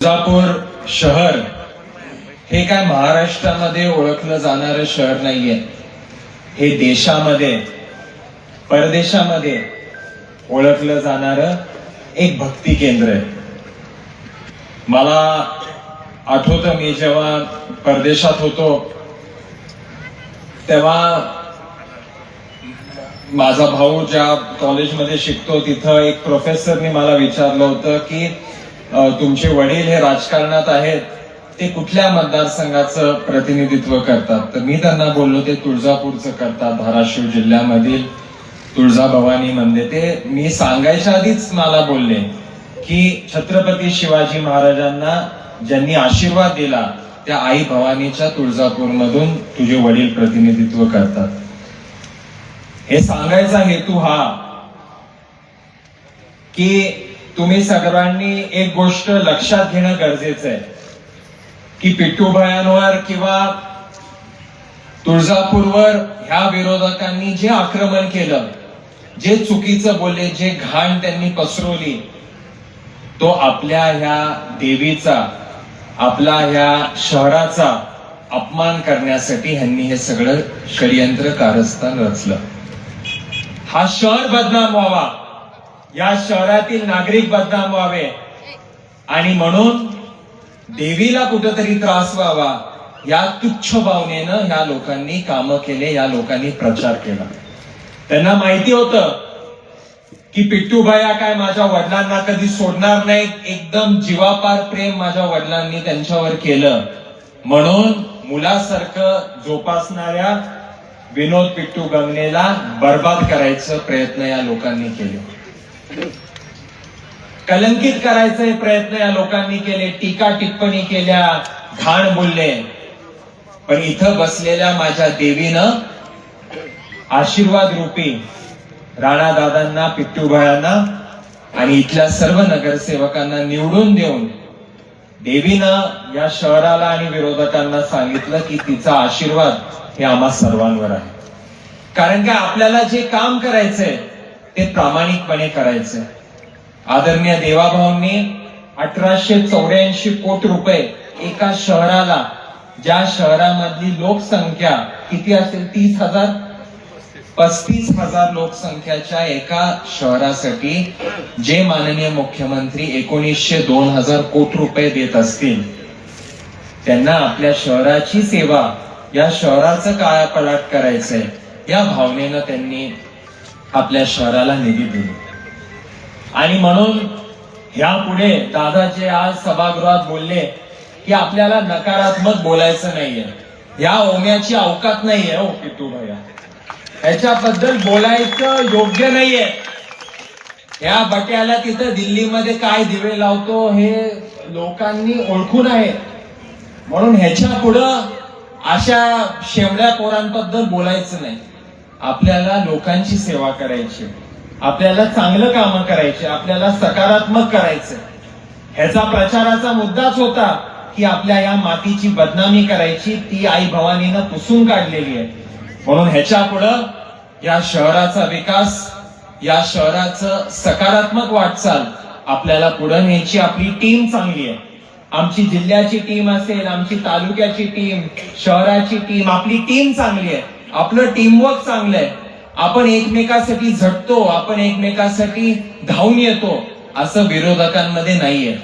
तुळजापूर शहर हे काय महाराष्ट्रामध्ये ओळखलं जाणारं शहर नाहीये. हे देशामध्ये परदेशामध्ये ओळखलं जाणार एक भक्ती केंद्र आहे. मला आठवतं मी जेव्हा परदेशात होतो तेव्हा माझा भाऊ ज्या कॉलेजमध्ये शिकतो तिथं एक प्रोफेसरने मला विचारलं होतं की तुमचे वडील हे राजकारणात आहेत ते कुठल्या मतदारसंघाचं प्रतिनिधित्व करतात? तर मी त्यांना बोललो ते तुळजापूरचं करतात धाराशिव जिल्ह्यामधील तुळजाभवानी मंदिर. ते मी सांगायच्या आधीच मला बोलले की छत्रपती शिवाजी महाराजांना ज्यांनी आशीर्वाद दिला त्या आई भवानीच्या तुळजापूरमधून तुझे वडील प्रतिनिधित्व करतात. हे सांगायचा हेतू हा की तुम्ही सर्वांनी एक गोष्ट लक्षात घेणं गरजेचं आहे की पिट्टूभयांवर किंवा तुळजापूरवर ह्या विरोधकांनी जे आक्रमण केलं जे चुकीचं बोलले जे घाण त्यांनी पसरवली तो आपल्या ह्या देवीचा आपला ह्या शहराचा अपमान करण्यासाठी ह्यांनी हे सगळं षडयंत्र कारस्थान रचलं. हा शहर बदनाम व्हावा. या शहरातील नागरिक बदनाम व्हावे. आणि म्हणून देवीला कुठंतरी त्रास व्हावा. या तुच्छ भावनेनं या लोकांनी कामं केले या लोकांनी प्रचार केला. त्यांना माहिती होतं की पिट्टूबाया काय माझ्या वडिलांना कधी सोडणार नाहीत. एकदम जीवापार प्रेम माझ्या वडिलांनी त्यांच्यावर केलं. म्हणून मुलासारखं जोपासणाऱ्या विनोद पिट्टू गंगनेला बर्बाद करायचं प्रयत्न या लोकांनी केले. कलंकित करायचे प्रयत्न या लोकांनी केले टीका टिप्पणी केल्या घाण बोलले. पण इथं बसलेल्या माझ्या देवीनं आशीर्वाद रूपी राणा दादांना पिट्टूभायांना आणि इथल्या सर्व नगरसेवकांना निवडून देऊन देवीनं या शहराला आणि विरोधकांना सांगितलं की तिचा आशीर्वाद हे आम्हा सर्वांवर आहे. कारण का आपल्याला जे काम करायचंय ते प्रामाणिकपणे करायचंय आदरणीय देवाभाऊंनी अठराशे चौऱ्याऐंशी कोटी रुपये एका शहराला ज्या शहरामधली लोकसंख्या किती असेल? तीस हजार? पस्तीस हजार लोकसंख्याच्या एका शहरासाठी जे माननीय मुख्यमंत्री एकोणीसशे दोन हजार कोटी रुपये देत असतील त्यांना आपल्या शहराची सेवा या शहराचं कायापलट करायचंय. या भावनेनं त्यांनी आपल्या शहराला निधी दिली. आणि म्हणून ह्या पुढे दादाचे आज सभागृहात बोलले की आपल्याला नकारात्मक बोलायचं नाहीये. या ओम्याची अवकात नाहीये हो पितू भैया. ह्याच्याबद्दल बोलायचं योग्य नाहीये. या बट्याला तिथं दिल्लीमध्ये काय दिवे लावतो हे लोकांनी ओळखून आहे. म्हणून ह्याच्या पुढं अशा शेवड्या पोरांबद्दल बोलायचं नाही. आपल्याला लोकांची सेवा करायची. आपल्याला चांगलं काम करायचे. आपल्याला सकारात्मक करायचं. ह्याचा प्रचाराचा मुद्दाच होता की आपल्या या मातीची बदनामी करायची ती आई भवानीनं पुसून काढलेली आहे. म्हणून ह्याच्या पुढं या शहराचा विकास या शहराचं सकारात्मक वाटचाल आपल्याला पुढे न्यायची आपली टीम चांगली आहे. आमची जिल्ह्याची टीम असेल आमची तालुक्याची टीम शहराची टीम आपली टीम चांगली आहे. आपलं टीमवर्क चांगलं आहे. आपण एकमेकासाठी झटतो आपण एकमेकासाठी धावून येतो असं विरोधकांमध्ये नाहीये.